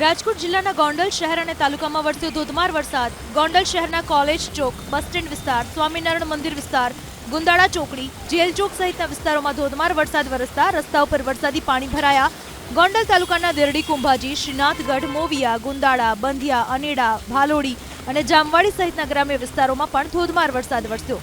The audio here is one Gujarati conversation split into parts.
રાજકોટ જિલ્લાના ગોંડલ શહેર અને તાલુકામાં વરસ્યો ધોધમાર વરસાદ. ગોંડલ શહેરના કોલેજ, ચોક, બસ સ્ટેન્ડ વિસ્તાર, સ્વામિનારાયણ મંદિર વિસ્તાર, ગુંદાળા ચોકડી, જેલ ચોક સહિતના વિસ્તારોમાં ધોધમાર વરસાદ વરસતા રસ્તા ઉપર વરસાદી પાણી ભરાયા. ગોંડલ તાલુકાના દેરડી, કુંભાજી, શ્રીનાથગઢ, મોવિયા, ગુંદાળા, બંધિયા, અનેડા, ભાલોડી અને જામવાડી સહિતના ગ્રામ્ય વિસ્તારોમાં પણ ધોધમાર વરસાદ વરસ્યો.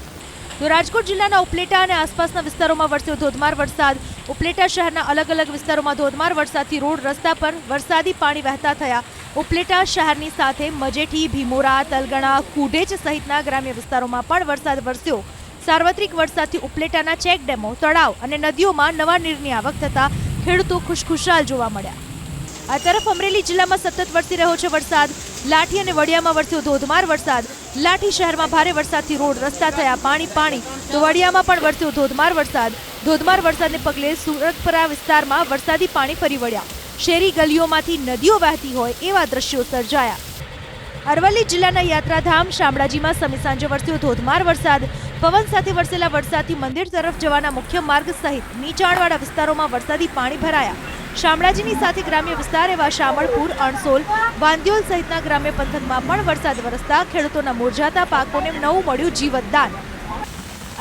તો રાજકોટ જિલ્લાના ઉપલેટા અને આસપાસના વિસ્તારોમાં વરસ્યો ધોધમાર વરસાદ. ઉપલેટા શહેરના અલગ અલગ વિસ્તારોમાં ધોધમાર વરસાદથી રોડ રસ્તા પર વરસાદી પાણી વહેતા થયા. ઉપલેટા શહેરની સાથે મજેઠી, ભીમોરા, તલગણા, કુડેજ સહિતના ગ્રામ્ય વિસ્તારોમાં પણ વરસાદ વરસ્યો. સાર્વત્રિક વરસાદથી ઉપલેટાના ચેક ડેમો તળાવ અને નદીઓમાં નવા નીરની આવક થતા ખેડૂતો ખુશખુશાલ જોવા મળ્યા. આ તરફ અમરેલી જિલ્લામાં સતત વરસી રહ્યો છે વરસાદ. લાઠી અને વડિયામાં વરસ્યો ધોધમાર વરસાદ. લાઠી શહેરમાં ભારે વરસાદથી રોડ રસ્તા થયા. પાણી પાણી. તો વડિયામાં પણ વરસ્યો ધોધમાર વરસાદ. ધોધમાર વરસાદને પગલે સુરતપરા વિસ્તારમાં વરસાદી પાણી ફરી વળ્યા. શેરી ગલીઓમાંથી નદીઓ વહેતી હોય એવા દ્રશ્યો સર્જાયા. અરવલ્લી જિલ્લાના યાત્રાધામ શામળાજીમાં સમી સાંજે વરસ્યો ધોધમાર વરસાદ. પવન સાથે વરસેલા વરસાદથી મંદિર તરફ જવાના મુખ્ય માર્ગ સહિત નીચાણવાળા વિસ્તારોમાં વરસાદી પાણી ભરાયા. શામળાજીની સાથે ગ્રામ્ય વિસ્તાર એવા શામળપુર, અણસોલ વાંદ્યોલ સહિતના ગ્રામ્ય પંથકમાં પણ વરસાદ વરસતા ખેડૂતોના મુરઝાતા પાકોને નવું મળ્યું જીવતદાન.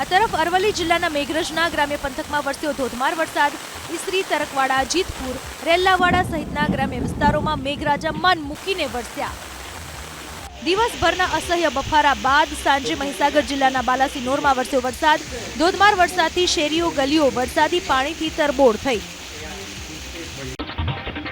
આ તરફ અરવલ્લી જિલ્લાના મેઘરજના ગ્રામ્ય પંથકમાં વરસ્યો ધોધમાર વરસાદ. ઈસરી, તરકવાડા જીતપુર રેલ્લાવાડા સહિતના ગ્રામ્ય વિસ્તારોમાં મેઘરાજા મન મૂકીને વરસ્યા. દિવસભરના અસહ્ય બફારા બાદ સાંજે મહીસાગર જિલ્લાના બાલાસિનોરમાં વરસ્યો વરસાદ. ધોધમાર વરસાદથી શેરીઓ, ગલીઓ વરસાદી પાણીથી તરબોળ થઈ.